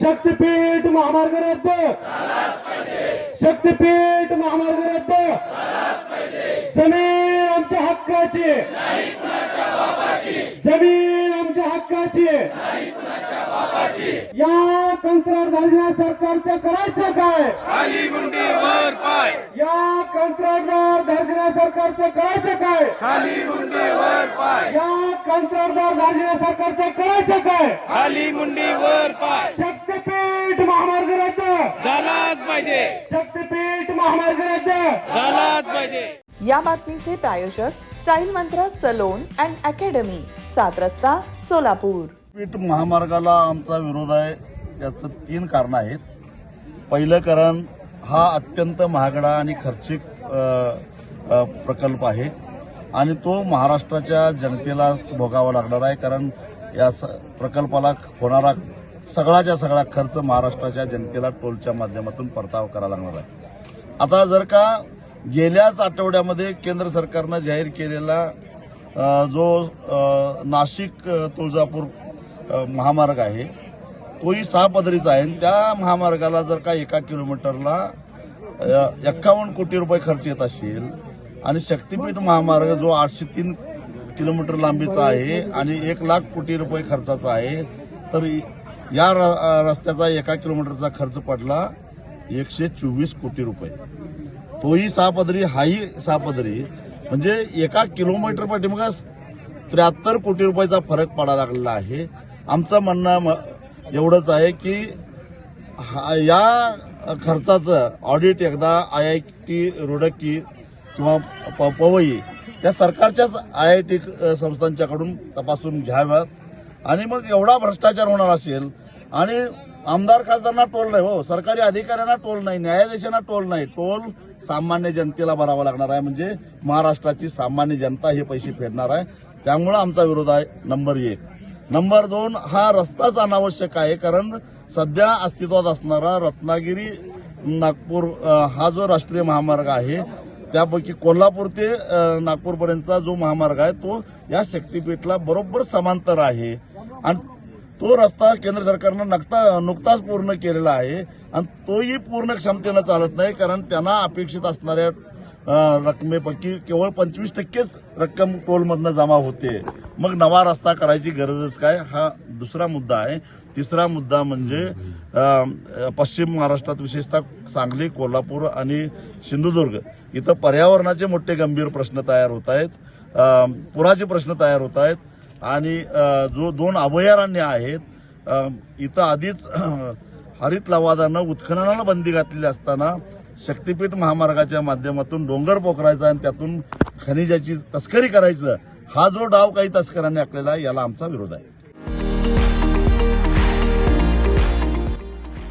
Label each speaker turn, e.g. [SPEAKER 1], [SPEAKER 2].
[SPEAKER 1] शक्तीपीठ महामार्ग रद्द शक्तीपीठ महामार्ग रद्द जमीन आमच्या हक्काची. जमीन आमच्या हक्काची. या कंत्राटदार सरकारचं करायचं काय? या कंत्राटदार दार्जिना सरकारचं करायचं काय? या कंत्राटदार दार्जिना सरकारचं करायचं काय?
[SPEAKER 2] खाली मुंडी वर पाय
[SPEAKER 1] शक्तीपीठ महामार्ग रद्द
[SPEAKER 2] झालाच पाहिजे.
[SPEAKER 1] शक्तीपीठ महामार्ग रद्द
[SPEAKER 2] झालाच पाहिजे.
[SPEAKER 3] या बातमीचे प्रायोजक स्टाईल मंत्र सलोन अँड अकॅडमी सात रस्ता सोलापूर.
[SPEAKER 4] पीठ महामार्गाला आमचा विरोध आहे. याचं तीन कारणं आहेत. पहिलं कारण हा अत्यंत महागडा आणि खर्चिक प्रकल्प आहे. आणि तो महाराष्ट्राच्या जनतेला भोगावा लागणार आहे. कारण या स प्रकल्पाला होणारा सगळाच्या सगळा खर्च महाराष्ट्राच्या जनतेला टोलच्या माध्यमातून परतावा करावा लागणार आहे. आता जर का गेल्याच आठवड्यामध्ये केंद्र सरकारनं जाहीर केलेला जो नाशिक तुळजापूर महामार्ग आहे तोही सहा पदरीचा आहे. त्या महामार्गाला जर का एका किलोमीटरला एक्कावन्न कोटी रुपये खर्च येत असेल आणि शक्तीपीठ महामार्ग जो आठशे तीन किलोमीटर लांबीचा आहे आणि एक लाख कोटी रुपये खर्चाचा आहे तर या र- रस्त्याचा एका किलोमीटरचा खर्च पडला एकशे चोवीस कोटी रुपये. तोही सापदरी हाही सापदरी. म्हणजे एका किलोमीटर पाठीमाग त्र्याहत्तर कोटी रुपयाचा फरक पडायला लागलेला आहे. आमचं म्हणणं एवढंच आहे की हा- या खर्चाचं ऑडिट एकदा आय आय टी रुडकी किंवा प- पवई या सरकारच्याच आय आय टी संस्थांच्याकडून तपासून घ्याव्यात. आणि मग एवढा भ्रष्टाचार होणार असेल आणि आमदार खासदारांना टोल नाही हो सरकारी अधिकाऱ्यांना टोल नाही न्यायाधीशांना टोल नाही. टोल सामान्य जनतेला भरावा लागणार आहे म्हणजे महाराष्ट्राची सामान्य जनता हे पैसे फेडणार आहे. त्यामुळं आमचा विरोध आहे नंबर एक. नंबर दोन हा रस्ताच अनावश्यक आहे कारण सध्या अस्तित्वात असणारा रत्नागिरी नागपूर हा जो राष्ट्रीय महामार्ग आहे त्यापैकी कोल्हापूर ते नागपूरपर्यंतचा जो महामार्ग आहे तो या शक्तीपीठला बरोबर समांतर आहे. आणि तो रस्ता केंद्र सरकारनं नकता नुकताच पूर्ण केलेला आहे आणि तोही पूर्ण क्षमतेनं चालत नाही कारण त्यांना अपेक्षित असणाऱ्या रकमेपैकी केवळ पंचवीस टक्केच रक्कम टोलमधनं जमा होते. मग नवा रस्ता करायची गरजच काय? हा दुसरा मुद्दा आहे. तिसरा मुद्दा म्हणजे पश्चिम महाराष्ट्रात विशेषतः सांगली कोल्हापूर आणि सिंधुदुर्ग इथं पर्यावरणाचे मोठे गंभीर प्रश्न तयार होत आहेत. पुराचे प्रश्न तयार होत आहेत. आणि जो दोन अभयारण्य आहेत इथं आधीच हरित लवादानं उत्खननाला बंदी घातलेली असताना शक्तीपीठ महामार्गाच्या माध्यमातून डोंगर पोखरायचा आणि त्यातून खनिजाची तस्करी करायचं हा जो डाव काही तस्करांनी आखलेला आहे याला आमचा विरोध आहे.